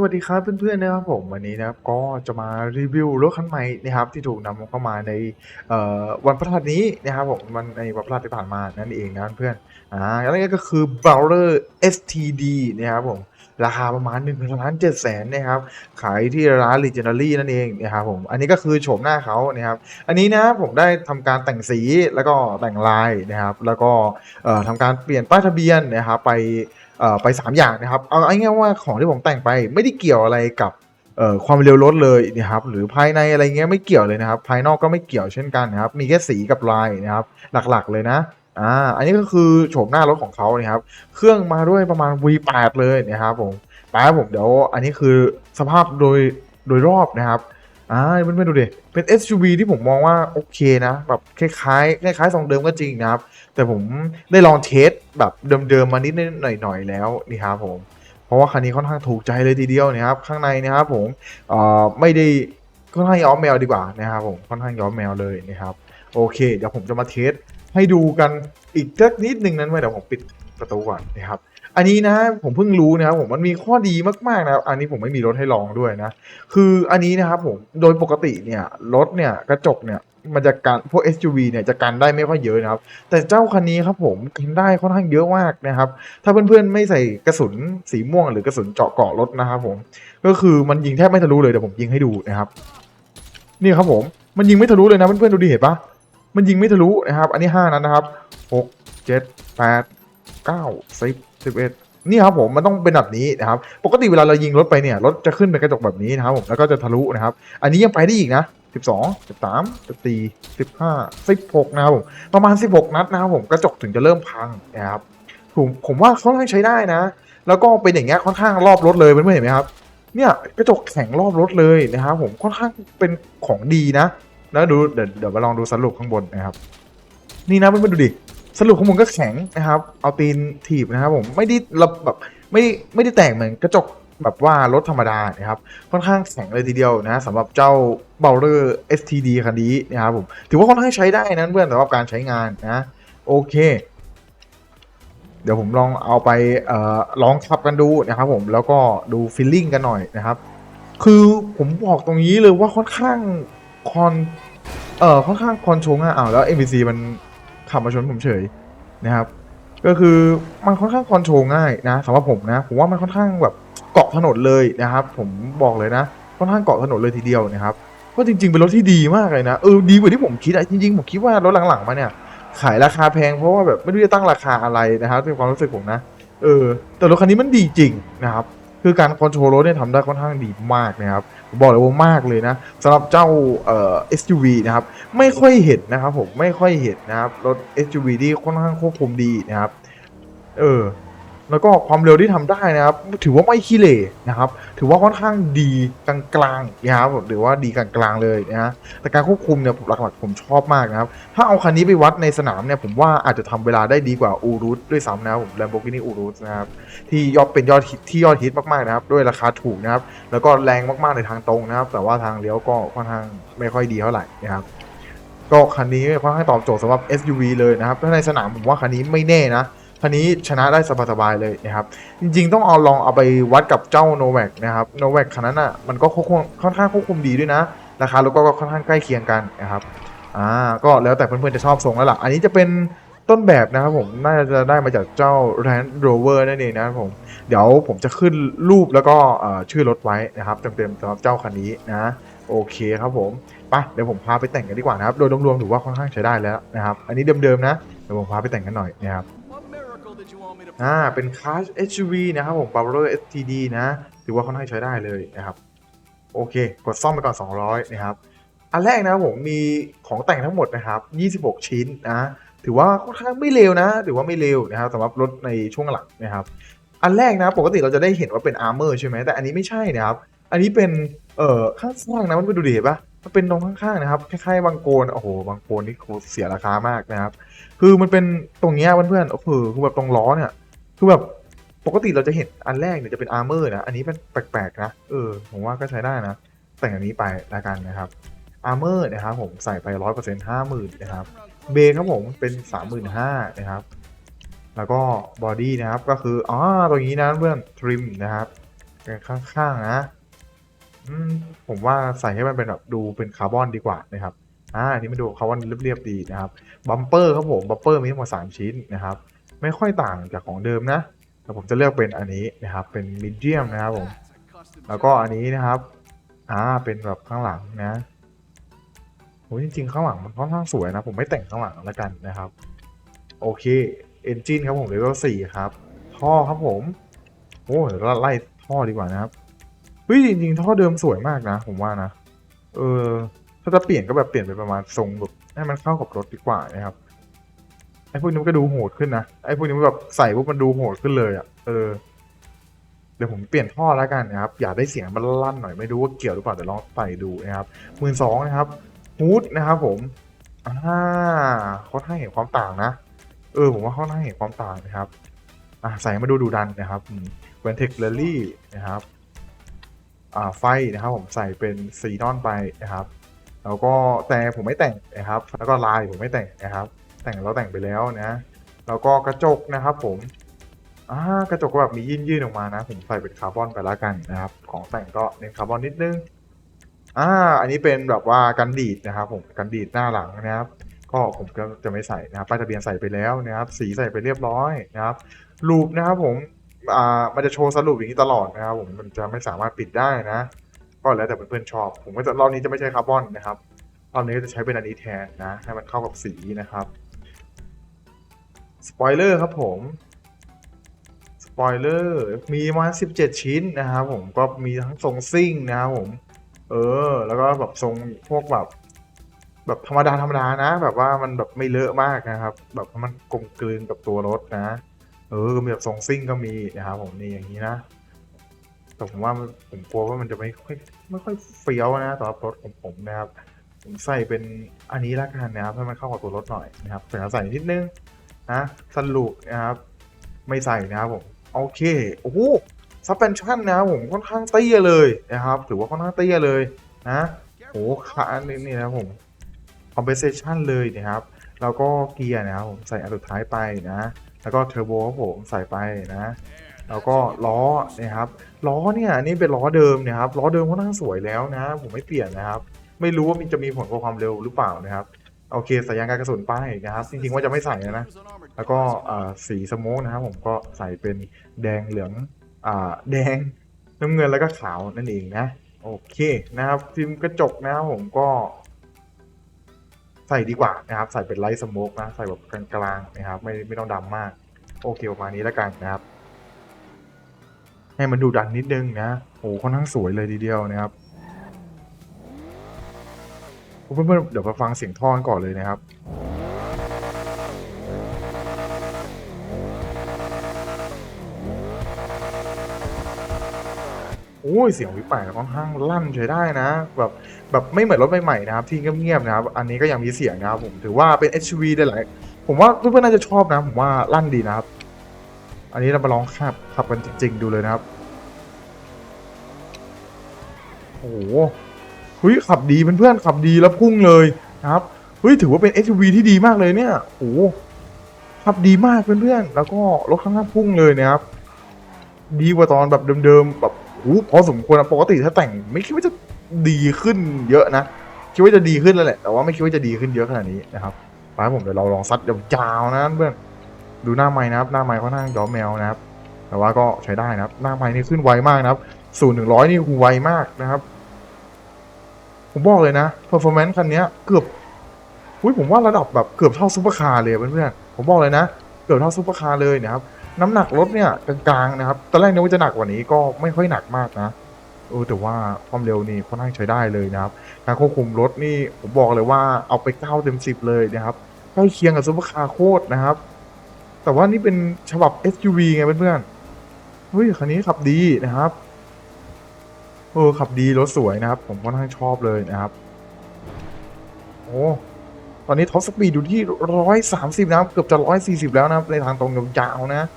สวัสดีครับเพื่อนๆนะครับผมวันนี้นะครับก็จะมารีวิวรถคันใหม่นะครับที่ถูกนำเข้ามาในวันพฤหัสนี้นะครับผมวันในวันพฤหัสที่ผ่านมานั่นเองนะเพื่อนอ่าแล้วนี่ก็คือ b r o w e r STD นะครับผมราคาประมาณ1นึ่งล้านเจ็ดแสนนะครับขายที่ร้าน Legendary นั่นเองนะครับผมอันนี้ก็คือโฉมหน้าเขานะครับอันนี้นะผมได้ทำการแต่งสีแล้วก็แต่งลายนะครับแล้วก็เอ่อทำการเปลี่ยนป้ายทะเบียนนะครับไป ไป 3 อย่างนะครับ เอาง่ายๆว่าของที่ผมแต่งไปไม่ได้เกี่ยวอะไรกับความเร็วรถเลยนะครับหรือภายในอะไรเงี้ยไม่เกี่ยวเลยนะครับ ภายนอกก็ไม่เกี่ยวเช่นกันนะครับ มีแค่สีกับลายนะครับ หลักๆเลยนะอ่าอันนี้ก็คือโฉมหน้ารถของเขานะครับ เครื่องมาด้วยประมาณ V8 เลยนะครับผมไปครับผมเดี๋ยวอันนี้คือสภาพโดยโดยรอบนะครับ อ่าเพื่อนๆดูดิ เป็น SUV ที่ผมมองว่าโอเคนะ แบบคล้ายๆคล้ายๆทรงเดิมก็จริงนะครับ แต่ผมได้ลองเทสแบบเดิมๆมานิดหน่อยๆแล้วนี่ครับผม เพราะว่าคันนี้ค่อนข้างถูกใจเลยทีเดียวนะครับ ข้างในนะครับผมเอ่อไม่ได้ค่อนข้างย้อมแมวดีกว่านะครับผมค่อนข้างย้อมแมวเลยนะครับ โอเค เดี๋ยวผมจะมาเทสให้ดูกันอีกสักนิดนึงนั้นไว้เดี๋ยวผมปิดประตูก่อนนะครับ อันนี้นะผมเพิ่งรู้นะครับผมมันมีข้อดีมากๆนะครับ อันนี้ผมไม่มีรถให้ลองด้วยนะ คืออันนี้นะครับผมโดยปกติเนี่ยรถเนี่ยกระจกเนี่ยมันจะกันพวก SUV เนี่ยจะกันได้ไม่ค่อยเยอะนะครับ แต่เจ้าคันนี้ครับผมกันได้ค่อนข้างเยอะมากนะครับ ถ้าเพื่อนๆไม่ใส่กระสุนสีม่วง หรือกระสุนเจาะเกาะรถนะครับผมก็คือมันยิงแทบไม่ทะลุเลยเดี๋ยวผมยิงให้ดูนะครับนี่ครับผมมันยิงไม่ทะลุเลยนะเพื่อนๆดูดิเห็นปะมันยิงไม่ทะลุนะครับ อันนี้ห้านั้นนะครับหกเจ็ดแปดเก้า สิบเอ็ดนี่ครับผมมันต้องเป็นแบบนี้นะครับปกติเวลาเรายิงรถไปเนี่ยรถจะขึ้นเป็นกระจกแบบนี้นะครับผมแล้วก็จะทะลุนะครับ อันนี้ยังไปได้อีกนะสิบสองสิบสามสิบสี่สิบห้าสิบหกนะครับผมประมาณสิบหกนัดนะครับผมกระจกถึงจะเริ่มพังนะครับผมผมว่าค่อนข้างใช้ได้นะ แล้วก็เป็นอย่างเงี้ยค่อนข้างรอบรถเลยเพื่อนๆเห็นไหมครับเนี่ยกระจกแข็งรอบรถเลยนะครับผมค่อนข้างเป็นของดีนะ แล้วดูเดี๋ยวเดี๋ยวมาลองดูสรุปข้างบนนะครับ นี่นะเพื่อนๆดูดิ สรุปข้างบนก็แข็งนะครับ เอาตีนถีบนะครับผมไม่ได้ระแบบไม่ได้ไม่ได้แตกเหมือนกระจกแบบว่ารถธรรมดานะครับค่อนข้างแข็งเลยทีเดียวนะสำหรับเจ้า b o w l e r STD คันนี้นะครับผมถือว่าค่อนข้างใช้ได้นะเพื่อนสำหรับการใช้งานนะโอเค เดี๋ยวผมลองเอาไปออลองขับกันดูนะครับผมแล้วก็ดูฟีลลิ่งกันหน่อยนะครับ คือผมบอกตรงนี้เลยว่าค่อนข้างคอนเอ่อค่อนข้างคอนโชงอะอ้าวแล้ว NPC มัน ขับมาชนผมเฉยนะครับ ก็คือมันค่อนข้างคอนโทรลง่ายนะสำหรับผมนะผมว่ามันค่อนข้างแบบเกาะถนนเลยนะครับ ผมบอกเลยนะ ค่อนข้างเกาะถนนเลยทีเดียวนะครับก็จริงๆเป็นรถที่ดีมากเลยนะเออดีกว่าที่ผมคิดอะจริงๆผมคิดว่ารถหลังๆมาเนี่ยขายราคาแพงเพราะว่าแบบไม่รู้จะตั้งราคาอะไรนะครับในความรู้สึกผมนะเออแต่รถคันนี้มันดีจริงนะครับ คือการคอนโทรลรถเนี่ยทำได้ค่อนข้างดีมากนะครับผมบอกเลยว่ามากเลยนะสำหรับเจ้าเอ่อ SUV นะครับไม่ค่อยเห็นนะครับผมไม่ค่อยเห็นนะครับรถ SUV ที่ค่อนข้างควบคุมดีนะครับเออ แล้วก็ความเร็วที่ทำได้นะครับ ถือว่าไม่ขี้เหร่นะครับ ถือว่าค่อนข้างดีกลางๆนะครับผมถือว่าดีกลางๆเลยนะฮะแต่การควบคุมเนี่ยผมหลักๆผมชอบมากนะครับ ถ้าเอาคันนี้ไปวัดในสนามเนี่ยผมว่าอาจจะทำเวลาได้ดีกว่าอูรุสด้วยซ้ำนะครับผม Lamborghini Urus นะครับที่ยอดเป็นยอดฮิตที่ยอดฮิตมากๆนะครับ ด้วยราคาถูกนะครับ แล้วก็แรงมากๆในทางตรงนะครับ แต่ว่าทางเลี้ยวก็ค่อนข้างไม่ค่อยดีเท่าไหร่นะครับก็คันนี้ค่อนข้างตอบโจทย์สำหรับ SUV เลยนะครับถ้าในสนามผมว่าคันนี้ไม่แน่นะ คันนี้ชนะได้สบายๆเลยนะครับ จริงๆต้องเอาลองเอาไปวัดกับเจ้า n o v a c นะครับ n o v a c คันนั้นอะมันก็ควบคุมค่อนข้างควบคุมดีด้วยนะ ราคารถก็ค่อนข้างใกล้เคียงกันนะครับอ่าก็แล้วแต่เพื่อนๆจะชอบทรงแล้วล่ะ อันนี้จะเป็นต้นแบบนะครับผมน่าจะได้มาจากเจ้า Land Rover นั่นเองนะครับผมเดี๋ยวผมจะขึ้นรูปแล้วก็ชื่อรถไว้นะครับเต็มๆสำหรับเจ้าคันนี้นะโอเคครับผมไปเดี๋ยวผมพาไปแต่งกันดีกว่านะครับ โดยรวมๆถือว่าค่อนข้างใช้ได้แล้วนะครับ อันนี้เดิมๆนะ เดี๋ยวผมพาไปแต่งกันหน่อยนะครับ อ่าเป็น Class SUV นะครับผม b a r b e r STD นะ ถือว่าค่อนข้างใช้ได้เลยนะครับ โอเค กดซ่อมไปก่อน 200 นะครับ อันแรกนะครับผมมีของแต่งทั้งหมดนะครับ 26 ชิ้นนะ ถือว่าค่อนข้างไม่เร็วนะ ถือว่าไม่เร็วนะครับสำหรับรถในช่วงหลังนะครับ อันแรกนะปกติเราจะได้เห็นว่าเป็นอาร์เมอร์ใช่ไหมแต่อันนี้ไม่ใช่นะครับ อันนี้เป็นเอ่อข้างๆนะมันไปดูดิเห็นปะ มันเป็นตรงข้างๆนะครับคล้ายๆบางโกนโอ้โหบางโกนนี่โคเสียราคามากนะครับ คือมันเป็นตรงเนี้ยเพื่อนๆโอ้โหคือแบบตรงล้อเนี่ยคือแบบปกติเราจะเห็นอันแรกเนี่ยจะเป็นอาร์เมอร์นะอันนี้เป็นแปลกๆนะเออผมว่าก็ใช้ได้นะ แต่งอันนี้ไปละกันนะครับอาร์เมอร์นะครับผมใส่ไปร้อยเปอร์เซ็นต์ห้าหมื่นนะครับเบรครับผมเป็นสามหมื่นห้านะครับ แล้วก็บอดี้นะครับก็คืออ๋อตรงนี้นะเพื่อนทริมนะครับข้างๆนะ ผมว่าใส่ให้มันเป็นแบบดูเป็นคาร์บอนดีกว่านะครับ อ่าอันนี้มาดูคาร์บอนเรียบๆดีนะครับ บัมเปอร์ครับผมบัมเปอร์มีทั้งหมด3ชิ้นนะครับ ไม่ค่อยต่างจากของเดิมนะ แต่ผมจะเลือกเป็นอันนี้นะครับ เป็นมีเดียมนะครับผม แล้วก็อันนี้นะครับ อ่า เป็นแบบข้างหลังนะโหจริงๆ ข้างหลังมันค่อนข้างสวยนะ ผมไม่แต่งข้างหลังแล้วกันนะครับ โอเค เอนจินครับผมเลเวลสี่ครับ ท่อครับผม โอ้เดี๋ยวเราไล่ท่อดีกว่านะครับ เฮ้ยจริงๆท่อเดิมสวยมากนะ ผมว่านะ เออ ถ้าจะเปลี่ยนก็แบบเปลี่ยนไปประมาณทรงแบบให้มันเข้ากับรถดีกว่านะครับไอ้พวกนี้มันก็ดูโหดขึ้นนะไอ้พวกนี้มันแบบใส่ปุ๊บมันดูโหดขึ้นเลยอะเออเดี๋ยวผมเปลี่ยนท่อแล้วกันนะครับ อยากได้เสียงมันลั่นหน่อยไม่รู้ว่าเกี่ยวหรือเปล่าเดี๋ยวลองใส่ดูนะครับหมื่นสองนะครับฮูดนะครับผมอ่าเขาให้เห็นความต่างนะเออผมว่าเขาให้เห็นความต่างนะครับ อ่าใส่มาดูดูดันนะครับเวนเทคเลลี่นะครับ ไฟนะครับผมใส่เป็นซีนอนไปนะครับ แล้วก็แต่ผมไม่แต่งนะครับ แล้วก็ลายผมไม่แต่งนะครับ แต่งเราแต่งไปแล้วนะแล้วก็กระจกนะครับผมอ่ากระจกก็แบบมียื่นยื่นๆออกมานะผมใส่เป็นคาร์บอนไปแล้วกันนะครับ ของแต่งก็เน้นคาร์บอนนิดนึงอ่าอันนี้เป็นแบบว่ากันดีดนะครับ ผมกันดีดหน้าหลังนะครับ ก็ผมก็จะไม่ใส่นะครับป้ายทะเบียนใส่ไปแล้วนะครับ สีใส่ไปเรียบร้อยนะครับลูปนะครับผม อ่ามันจะโชว์สรุปอย่างนี้ตลอดนะครับผมมันจะไม่สามารถปิดได้นะ ก็แล้วแต่เพื่อนๆชอบ ผมก็จะรอบนี้จะไม่ใช้คาร์บอนนะครับรอบนี้ก็จะใช้เป็นอันนี้แทนนะ ให้มันเข้ากับสีนะครับสปอยเลอร์ครับผมสปอยเลอร์มีมา 17 ชิ้นนะครับผมก็มีทั้งทรงซิ่งนะครับผม เออ แล้วก็แบบทรงพวกแบบแบบธรรมดาธรรมดานะ แบบว่ามันแบบไม่เลอะมากนะครับ แบบมันกลมกลืนกับตัวรถนะ เออมีแบบทรงซิ่งก็มีนะครับผมนี่อย่างนี้นะแต่ผมว่าผมกลัวว่ามันจะไม่ค่อยไม่ค่อยเฟี้ยวนะสำหรับรถของผมนะครับ ผมใส่เป็นอันนี้ละกันนะครับให้มันเข้ากับตัวรถหน่อยนะครับแต่ใส่นิดนึงนะสรุปนะครับ ไม่ใส่นะครับผมโอเคโอ้โหซับเพนชั่นนะครับผมค่อนข้างเตี้ยเลยนะครับถือว่าค่อนข้างเตี้ยเลยนะโอ้ขานี่นี่นะผม compensation เลยนะครับแล้วก็เกียร์นะครับผมใส่อันสุดท้ายไปนะ แล้วก็เทอร์โบครับผมใส่ไปนะ แล้วก็ล้อนะครับล้อเนี่ยนี่เป็นล้อเดิมนะครับล้อเดิมค่อนข้างสวยแล้วนะ ผมไม่เปลี่ยนนะครับ ไม่รู้ว่ามันจะมีผลกับความเร็วหรือเปล่านะครับโอเคใส่ยางกันกระสุนป้ายนะครับจริงๆว่าจะไม่ใส่นะ แล้วก็สีสโมกนะครับผมก็ใส่เป็นแดงเหลืองอ่าแดงน้ำเงินแล้วก็ขาวนั่นเองนะ โอเคนะครับฟิล์มกระจกนะครับผมก็ ใส่ดีกว่านะครับ ใส่เป็นไลท์สโมกนะใส่แบบกลางๆนะครับ ไม่ไม่ต้องดำมาก โอเคประมาณนี้แล้วกันนะครับ ให้มันดูดันนิดนึงนะโอ้ค่อนข้างสวยเลยทีเดียวนะครับเพื่อนๆเดี๋ยวมาฟังเสียงท่อนก่อนเลยนะครับ อ้ยเสียงวิปแปดค่อนข้างลั่นใช้ได้นะ แบบแบบไม่เหมือนรถใหม่ๆนะครับ ที่เงียบๆนะครับ อันนี้ก็ยังมีเสียงนะครับผมถือว่าเป็น SUV ได้หลายผมว่าเพื่อนๆน่าจะชอบนะ ผมว่าลั่นดีนะครับ อันนี้เรามาลองขับขับกันจริง ๆ ดูเลยนะครับโอ้โหเฮ้ยขับดีเพื่อนๆขับดีแล้วพุ่งเลยนะครับเฮ้ยถือว่าเป็น SUV ที่ดีมากเลยเนี่ยโอ้ขับดีมากเพื่อนๆแล้วก็รถข้างหน้าพุ่งเลยนะครับดีกว่าตอนแบบเดิมๆแบบ อ้พอสมควรนะปกติถ้าแต่งไม่คิดว่าจะดีขึ้นเยอะนะ คิดว่าจะดีขึ้นแล้วแหละ แต่ว่าไม่คิดว่าจะดีขึ้นเยอะขนาดนี้นะครับไปผมเดี๋ยวเราลองซัดยาวๆนะเพื่อนดูหน้าไม้นะครับ หน้าไม้ค่อนข้างย้อมแมวนะครับ แต่ว่าก็ใช้ได้นะครับ หน้าไม้นี่ขึ้นไวมากนะครับศูนย์ถึงร้อยนี่คือไวมากนะครับ ผมบอกเลยนะ performance คันนี้เกือบอุ้ยผมว่าระดับแบบเกือบเท่าซูเปอร์คาร์เลยเพื่อนๆผมบอกเลยนะ เกือบเท่าซูเปอร์คาร์เลยนะครับ น้ำหนักรถเนี่ยกลางๆนะครับ ตอนแรกนึกว่าจะหนักกว่านี้ก็ไม่ค่อยหนักมากนะเออแต่ว่าความเร็วนี่ค่อนข้างใช้ได้เลยนะครับการควบคุมรถนี่ผมบอกเลยว่าเอาไปเก้าเต็มสิบเลยนะครับใกล้เคียงกับซูเปอร์คาร์โคตรนะครับ แต่ว่านี่เป็นฉบับ SUV ไงเพื่อนๆเฮ้ยคันนี้ขับดีนะครับเออขับดีรถสวยนะครับ ผมค่อนข้างชอบเลยนะครับโอ้ตอนนี้ท็อปสปีดอยู่ที่ร้อยสามสิบนะครับเกือบจะร้อยสี่สิบแล้วนะครับในทางตรงยาวๆนะ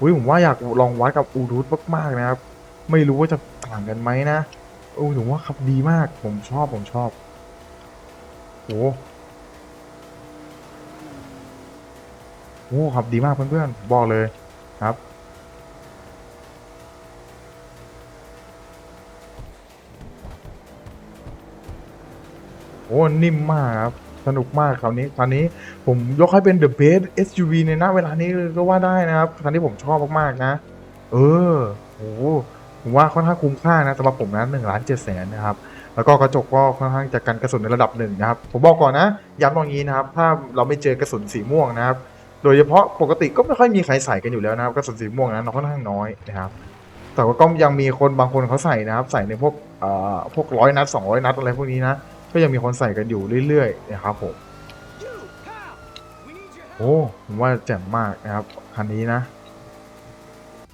อุ้ยผมว่าอยากลองวัดกับอูรุดมากๆนะครับ ไม่รู้ว่าจะต่างกันไหมนะโอ้ผมว่าขับดีมาก ผมชอบผมชอบโอ้โหขับดีมากเพื่อนๆบอกเลยครับโอ้นิ่มมากครับ สนุกมากคราวนี้คันนี้ผมยกให้เป็น the best SUV ในณเวลานี้เลยก็ว่าได้นะครับคันนี้ผมชอบมากๆนะ เออโอ้โหผมว่าค่อนข้างคุ้มค่านะสำหรับผมนะหนึ่งล้านเจ็ดแสนนะครับแล้วก็กระจกก็ค่อนข้างจะกันกระสุนในระดับหนึ่งนะครับ ผมบอกก่อนนะย้ำตรงนี้นะครับ ถ้าเราไม่เจอกระสุนสีม่วงนะครับ โดยเฉพาะปกติก็ไม่ค่อยมีใครใส่กันอยู่แล้วนะครับกระสุนสีม่วงนะค่อนข้างน้อยนะครับ แต่ว่าก็ยังมีคนบางคนเขาใส่นะครับ ใส่ในพวกเอ่อพวกร้อยนัดสองร้อยนัดอะไรพวกนี้นะ ก็ยังมีคนใส่กันอยู่เรื่อยๆนะครับผมโอ้ผมว่าแจ่มมากนะครับคันนี้นะ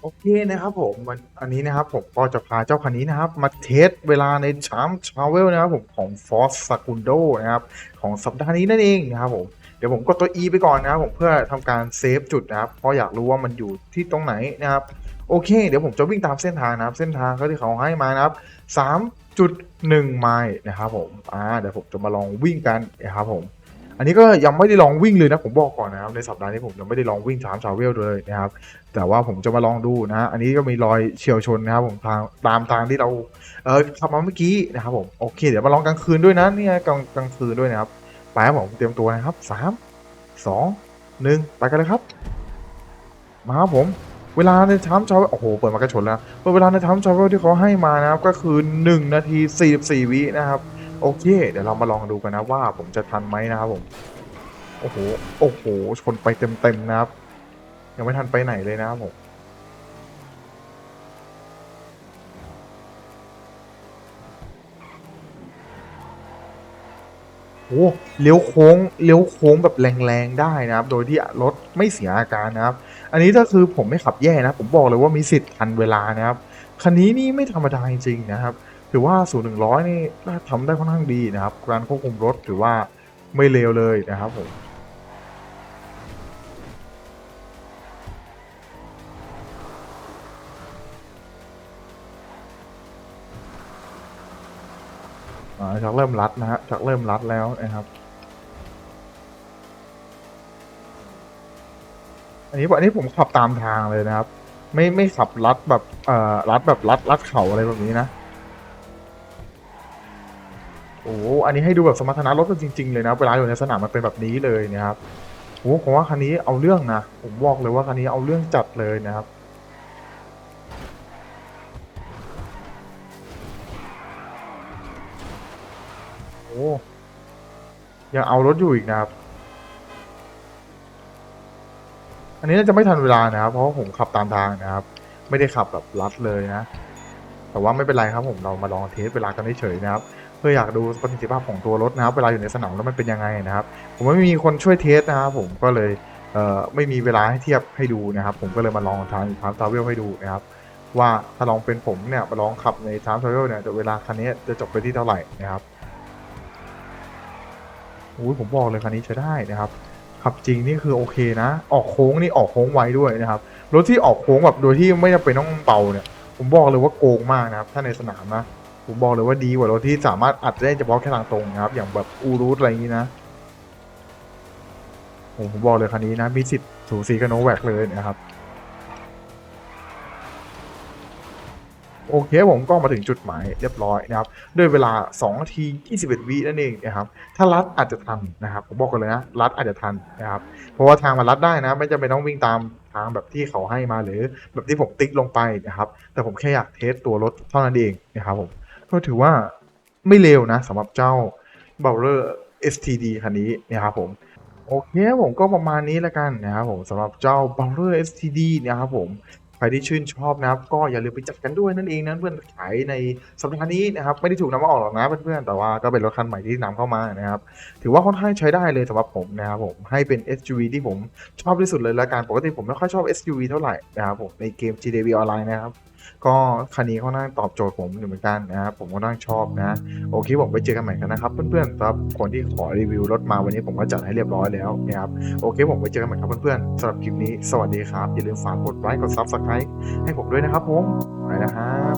โอเคนะครับผมวันอันนี้นะครับผมก็จะพาเจ้าคันนี้นะครับ มาเทสเวลาในชามชาเวลนะครับผมของ Force Sagundo นะครับของสัปดาห์นี้นั่นเองนะครับผมเดี๋ยวผมกดตัว E ไปก่อนนะครับผมเพื่อทำการเซฟจุดนะครับเพราะอยากรู้ว่ามันอยู่ที่ตรงไหนนะครับ โอเค เดี๋ยวผมจะวิ่งตามเส้นทางนะครับ เส้นทางเขาที่เขาให้มานะครับ3.1ไมล์นะครับผมอ่าเดี๋ยวผมจะมาลองวิ่งกันนะครับผม อันนี้ก็ยังไม่ได้ลองวิ่งเลยนะผมบอกก่อนนะครับในสัปดาห์นี้ผมยังไม่ได้ลองวิ่งถามชาวเวลเลยนะครับ แต่ว่าผมจะมาลองดูนะอันนี้ก็มีรอยเฉียวชนนะครับผมทางตามทางที่เราเออขับมาเมื่อกี้นะครับผมโอเค เดี๋ยวมาลองกลางคืนด้วยนะนี่กลางกลางคืนด้วยนะครับไปครับผมเตรียมตัวนะครับสามสองหนึ่งไปกันเลยครับ มาครับผม เวลาในทามชาวโอ้โห เปิดมากระชนแล้วเวลาในทามชาวที่เขาให้มานะครับก็คือ 1 นาที 44 วินะครับ โอเค เดี๋ยวเรามาลองดูกันนะว่าผมจะทันไหมนะครับผม โอ้โห โอ้โห ชนไปเต็มๆนะครับ ยังไม่ทันไปไหนเลยนะครับผมโอ้เลี้ยวโค้งเลี้ยวโค้งแบบแรงๆได้นะครับ โดยที่รถไม่เสียอาการนะครับ อันนี้ก็คือผมไม่ขับแย่นะ ผมบอกเลยว่ามีสิทธิ์ทันเวลานะครับ คันนี้นี่ไม่ธรรมดาจริงๆนะครับ ถือว่า0ูนย์ถึงร้อยนี่ทำได้ค่อนข้างดีนะครับ การควบคุมรถถือว่าไม่เลวเลยนะครับผมอ่ากเริ่มรัดนะฮะชักเริ่มรัดแล้วนะครับ อันนี้อันนี้ผมขับตามทางเลยนะครับ ไม่ไม่ขับรัดแบบเอ่อรัดแบบรัดรัดเข่าอะไรแบบนี้นะโอ้อันนี้ให้ดูแบบสมรรถนะรถมันจริง ๆ เลยนะเวลาอยู่ในสนามมันเป็นแบบนี้เลยนะครับโอ้ผมว่าคันนี้เอาเรื่องนะผมบอกเลยว่าคันนี้เอาเรื่องจัดเลยนะครับโอ้ยังเอารถอยู่อีกนะครับ อันนี้น่าจะไม่ทันเวลานะครับ เพราะผมขับตามทางนะครับ ไม่ได้ขับแบบลัดเลยนะ แต่ว่าไม่เป็นไรครับผมเรามาลองเทสเวลากันเฉยๆนะครับ เพื่ออยากดูประสิทธิภาพของตัวรถนะครับ เวลาอยู่ในสนามแล้วมันเป็นยังไงนะครับ ผมไม่มีคนช่วยเทสนะครับผมก็เลยเไม่มีเวลาให้เทียบให้ดูนะครับ ผมก็เลยมาลองทางทางทาวเวลให้ดูนะครับว่าถ้าลองเป็นผมเนี่ยมาลองขับในทางทาวเวลเนี่ยเวลาคันนี้จะจบไปที่เท่าไหร่นะครับโอ้ยผมบอกเลยคันนี้ใช้ได้นะครับ ขับจริงนี่คือโอเคนะ ออกโค้งนี่ออกโค้งไวด้วยนะครับ รถที่ออกโค้งแบบโดยที่ไม่จำเป็นต้องเบาเนี่ย ผมบอกเลยว่าโกงมากนะครับ ถ้าในสนามนะ ผมบอกเลยว่าดีกว่ารถที่สามารถอัดได้เฉพาะแค่ทางตรงนะครับ อย่างแบบอูรูทอะไรอย่างนี้นะโอ้ผมบอกเลยคันนี้นะมีสิทธิ์สูสีกับโนแวกเลยนะครับ โอเคผมก็มาถึงจุดหมายเรียบร้อยนะครับด้วยเวลา2นาที21วินั่นเองนะครับถ้ารัดอาจจะทันนะครับผมบอกกันเลยนะรัดอาจจะทันนะครับเพราะว่าทางมันรัดได้นะ ไม่จำเป็นต้องวิ่งตามทางแบบที่เขาให้มาหรือแบบที่ผมติ๊กลงไปนะครับ แต่ผมแค่อยากเทสตัวรถเท่านั้นเองนะครับผมก็ถือว่าไม่เลวนะสำหรับเจ้า b o w l e r STD คันนี้นะครับผมโอเคผมก็ประมาณนี้แล้วกันนะครับผมสำหรับเจ้า b o w l e r STD นะครับผม รที่ชื่นชอบนะครับ ก็อย่าลืมไปจัดกันด้วยนั่นเองนะเพื่อนขายในสัปดาห์นี้นะครับไม่ได้ถูกนำมาออกหรอกนะเพื่อนๆแต่ว่าก็เป็นรถคันใหม่ที่นำเข้ามานะครับถือว่าค่อนข้างใช้ได้เลยสำหรับผมนะครับผมให้เป็น SUV ที่ผมชอบที่สุดเลยละกันปกติผมไม่ค่อยชอบ SUV เท่าไหร่นะครับผมในเกม GDV ออนไลน์นะครับ ก็คันนี้ค่อนข้างตอบโจทย์ผมอยู่เหมือนกันนะครับผมก็นั่งชอบนะ โอเคบอกไปเจอกันใหม่กันนะครับ เพื่อนๆครับคนที่ขอรีวิวรถมาวันนี้ผมก็จัดให้เรียบร้อยแล้วนะครับโอเคผมไปเจอกันใหม่ครับเพื่อนๆสำหรับคลิปนี้สวัสดีครับ อย่าลืมฝากกดไลค์กดซับสไครต์ให้ผมด้วยนะครับผมไปนะครับ